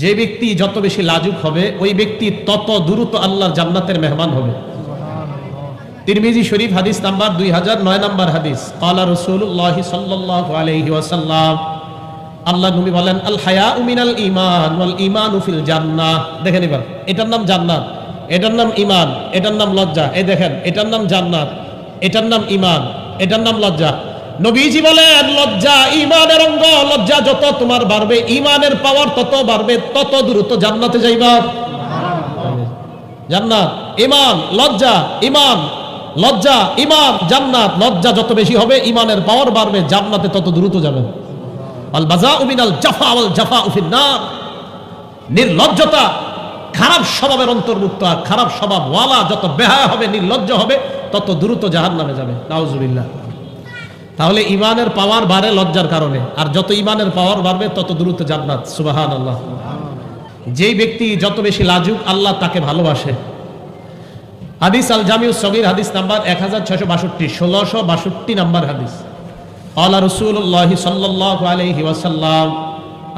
যে ব্যক্তি যত বেশি লাজুক হবে ওই ব্যক্তি তত দ্রুত আল্লাহর জান্নাতের মেহমান হবে। তিরমিজি শরীফ হাদিস নাম্বার দুই হাজার নয় নাম্বার হাদিস। কালা রসুল্লাহ সাল্লাহ আলহি ওয়াসাল্লাম। আল্লাহ নবী বলেন আল হায়া উমিনাল ইমান ওয়াল ইমান উফিল জান্নাহ। দেখেন এবার এটার নাম জান্নাত এটার নাম ইমান এটার নাম লজ্জা। এই দেখেন এটার নাম জান্নাত এটার নাম ইমান এটার নাম লজ্জা। নবীজি বলেন, লজ্জা ইমানের অঙ্গ, লজ্জা যত তোমার বাড়বে ইমানের পাওয়ার তত বাড়বে, তত দ্রুত জান্নাতে যাইবা। জান্নাত ইমান লজ্জা ইমান লজ্জা ইমান জান্নাত, লজ্জা যত বেশি হবে ইমানের পাওয়ার বাড়বে, জান্নাতে তত দ্রুত যাবেন আল বাজা উমিনাল জাফা আল জাফা উফিন নার নির্লজ্জতা, খারাপ স্বভাবের অন্তর্ভুক্ত আর খারাপ স্বভাব ওয়ালা যত বেহায়া হবে, নির্লজ্জ হবে, তত দ্রুত জাহান নামে যাবে। নাউজুবিল্লাহ। তাহলে ইমানের পাওয়ার বাড়ে লজ্জার কারণে। আর যত ইমানের পাওয়ার বাড়বে, তত দ্রুত জান্নাত। সুবাহান আল্লাহ যেই ব্যক্তি যত বেশি লাজুক, আল্লাহ তাকে ভালোবাসে। হাদিস আল জামিউ সগির হাদিস নাম্বার এক হাজার ছয়শো বাষট্টি, ষোলোশো বাষট্টি নাম্বার হাদিস। আল্লাহ রসুল্লাহ সাল্লাহ আলহি ওয়াসাল্লাম,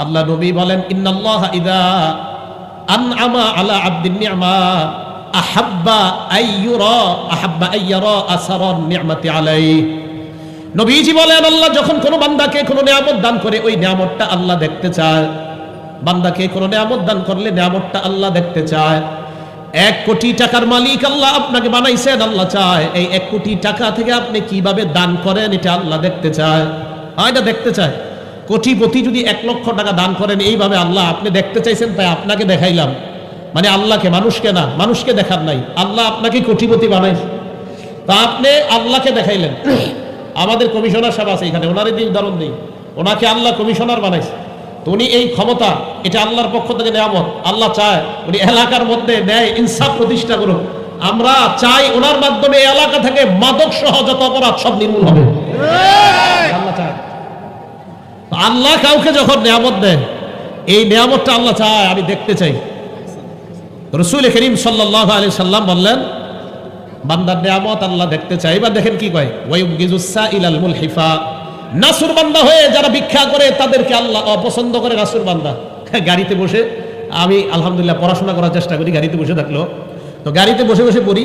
আল্লাহ নবী বলেন, ইন্নাল্লাহ ইদা আন আমা আলা আব্দিন নি'মা আহাব্বা আইয়ুরা আহাব্বা আইয়ারা আসারান নি'মাতি আলাইহি। নবীজি বলেন আল্লাহ যখন কোনো বান্দাকে কোনো নিয়ামত দান করে ওই নিয়ামতটা আল্লাহ দেখতে চায়। বান্দাকে কোনো নিয়ামত দান করলে নিয়ামতটা আল্লাহ দেখতে চায়। এক কোটি টাকার মালিক আল্লাহ আপনাকে বানাইছেন আল্লাহ চায়। এই এক কোটি টাকা থেকে আপনি কীভাবে দান করেন এটা আল্লাহ দেখতে চায়। হ্যাঁ, এটা দেখতে চায়। কোটিপতি যদি এক লক্ষ টাকা দান করেন এইভাবে আল্লাহ আপনি দেখতে চাইছেন তাই আপনাকে দেখাইলাম। মানে আল্লাহকে মানুষকে না মানুষকে দেখার নাই। আল্লাহ আপনাকে কোটিপতি বানাইছে। তা আপনি আল্লাহকে দেখাইলেন। আমাদের কমিশনার সাহেব আছে এখানে, ওনারই দিয়ে উদাহরণ দিই ওনাকে আল্লাহ কমিশনার বানাইছে। তো উনি এই ক্ষমতা, এটা আল্লাহর পক্ষ থেকে নেয়ামত। আল্লাহ চায়, উনি এলাকার মধ্যে ন্যায় ইনসাফ প্রতিষ্ঠা করুক। আমরা চাই ওনার মাধ্যমে এলাকা থেকে মাদক সহ যত অপরাধ সব নির্মূল হবে। আল্লাহ চায়। আল্লাহ কাউকে যখন নিয়ামত দেন এই নিয়ামতটা আল্লাহ চায়, আমি দেখতে চাই। রসুল করিম সাল্লাহ আলি সাল্লাম বললেন বান্দার নিয়ামত আল্লাহ দেখতে চাই এবার দেখেন কি কয়? ইলাল মুলহিফা। নাসুর বান্দা হয়ে যারা ভিক্ষা করে, তাদেরকে আল্লাহ অপছন্দ করে নাসুর বান্দা। গাড়িতে বসে আমি আলহামদুলিল্লাহ পড়াশোনা করার চেষ্টা করি, গাড়িতে বসে থাকল। তো গাড়িতে বসে বসে পড়ি।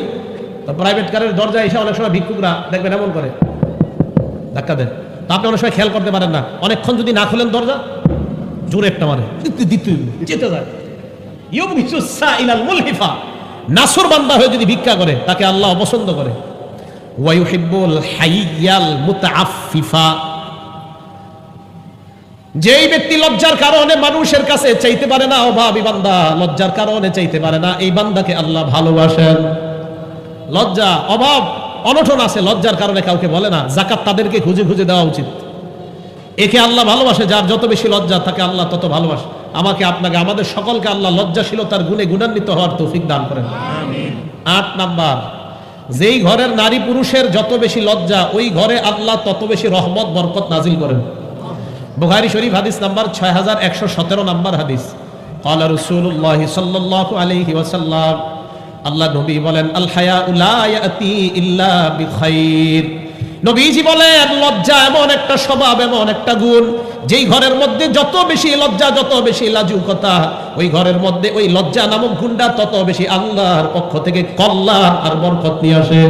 তো প্রাইভেট কারের দরজা এসে অনেক সময় ভিক্ষুকরা দেখবেন এমন করে। ধাক্কা দেন তা আপনি অনেক সময় খেয়াল করতে পারেন না। অনেকক্ষণ যদি না খুলেন দরজা, জোরে একটা মারে। দিতে যেতে যায়। ইউগিজুসা ইলাল মুলহিফা। নাসর বান্দা হয়ে যদি ভিক্ষা করে, তাকে আল্লাহ অপছন্দ করে। যেই ব্যক্তি লজ্জার কারণে মানুষের কাছে চাইতে পারে না অভাবী বান্দা, লজ্জার কারণে চাইতে পারে না, এই বান্দাকে আল্লাহ ভালোবাসেন। লজ্জা, অভাব অনঠন আছে, লজ্জার কারণে কাউকে বলে না জাকাত তাদেরকে খুঁজে খুঁজে দেওয়া উচিত। একে আল্লাহ ভালোবাসে, যার যত বেশি লজ্জা, তাকে আল্লাহ তত ভালোবাসে। আমাকে আপনাকে আমাদের সকলকে আল্লাহ লজ্জাশীলতার গুণে গুণান্বিত হওয়ার তৌফিক দান করেন আট নাম্বার যেই ঘরের নারী পুরুষের যত বেশি লজ্জা ওই ঘরে আল্লাহ তত বেশি রহমত বরকত নাজিল করেন বুখারী শরীফ হাদিস নাম্বার ছয় হাজার একশো সতেরো নাম্বার হাদিস قال رسول الله صلى الله عليه وسلم আল্লাহ নবী বলেন আল হায়া লা ইয়াতি ইল্লা বিখাইর নবীজি বলেন লজ্জা এমন একটা স্বভাব এমন একটা গুণ যেই ঘরের মধ্যে যত বেশি লজ্জা, যত বেশি লাজুকতা, ওই ঘরের মধ্যে ওই লজ্জা নামক গুন্ডা তত বেশি আল্লাহর পক্ষ থেকে কল্যাণ আর বরকত নিয়ে আসে।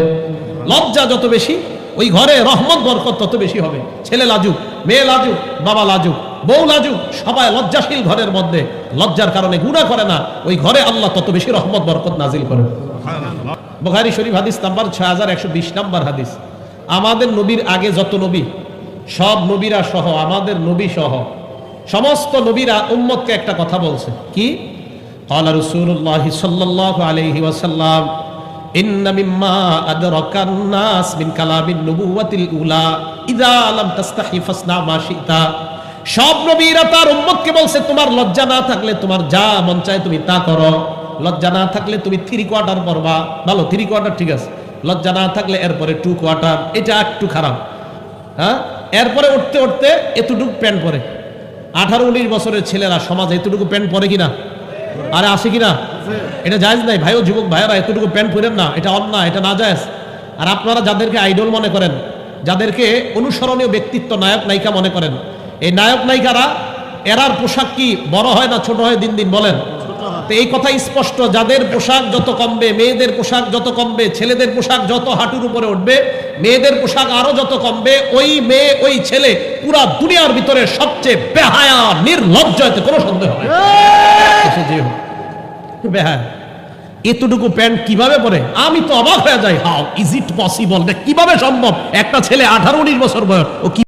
লজ্জা যত বেশি, ওই ঘরে রহমত, বরকত তত বেশি হবে। ছেলে লাজুক, মেয়ে লাজুক, বাবা লাজুক, বউ লাজুক, সবাই লজ্জাশীল ঘরের মধ্যে। লজ্জার কারণে গুণা করে না, ওই ঘরে আল্লাহ তত বেশি রহমত, বরকত নাজিল করে। বুখারী শরীফ হাদিস নাম্বার ছয় হাজার একশো বিশ নাম্বার হাদিস। আমাদের নবীর আগে যত নবী সব নবীরা সহ আমাদের নবী সহ সমস্ত নবীরা উম্মতকে একটা কথা বলছে কি قال رسول الله صلى الله عليه وسلم إن مما أدرك الناس من كلام النبوة الأولى إذا لم تستحي فاصنع ما شئت সব নবীরা তার উম্মতকে বলছে তোমার লজ্জা না থাকলে তোমার যা মন চায় তুমি তা করো লজ্জা না থাকলে তুমি থ্রি কোয়ার্টার পরবা ভালো থ্রি কোয়ার্টার ঠিক আছে লজ্জা না থাকলে এরপরে টু কোয়ার্টার এটা একটু খারাপ হ্যাঁ এরপরে উঠতে উঠতে এতটুকু প্যান্ট পরে। আঠারো উনিশ বছরের ছেলেরা সমাজে এতটুকু প্যান্ট পরে কিনা? আরে আসে কিনা? এটা জায়জ নাই। ভাইও, যুবক ভাইয়েরা এতটুকু প্যান্ট পরেন না। এটা অন্যায়, এটা না জায়জ। আর আপনারা যাদেরকে আইডল মনে করেন, যাদেরকে অনুসরণীয় ব্যক্তিত্ব নায়ক নায়িকা মনে করেন, এই নায়ক নায়িকারা, এরার পোশাক কি বড় হয় না ছোট হয় দিন দিন বলেন? তো এই কথা স্পষ্ট যাদের পোশাক যত কমবে মেয়েদের পোশাক যত কমবে ছেলেদের পোশাক যত হাঁটুর উপরে উঠবে মেয়েদের পোশাক আরও যত কমবে ওই মেয়ে ওই ছেলে পুরা দুনিয়ার ভিতরে সবচেয়ে বেহায়া নির্লজ্জ এতে কোনো সন্দেহ। বেহায়া। এতটুকু প্যান্ট কীভাবে পরে? আমি তো অবাক হয়ে যাই। How is it possible? কীভাবে সম্ভব? একটা ছেলে আঠারো উনিশ বছর বয়স ও কি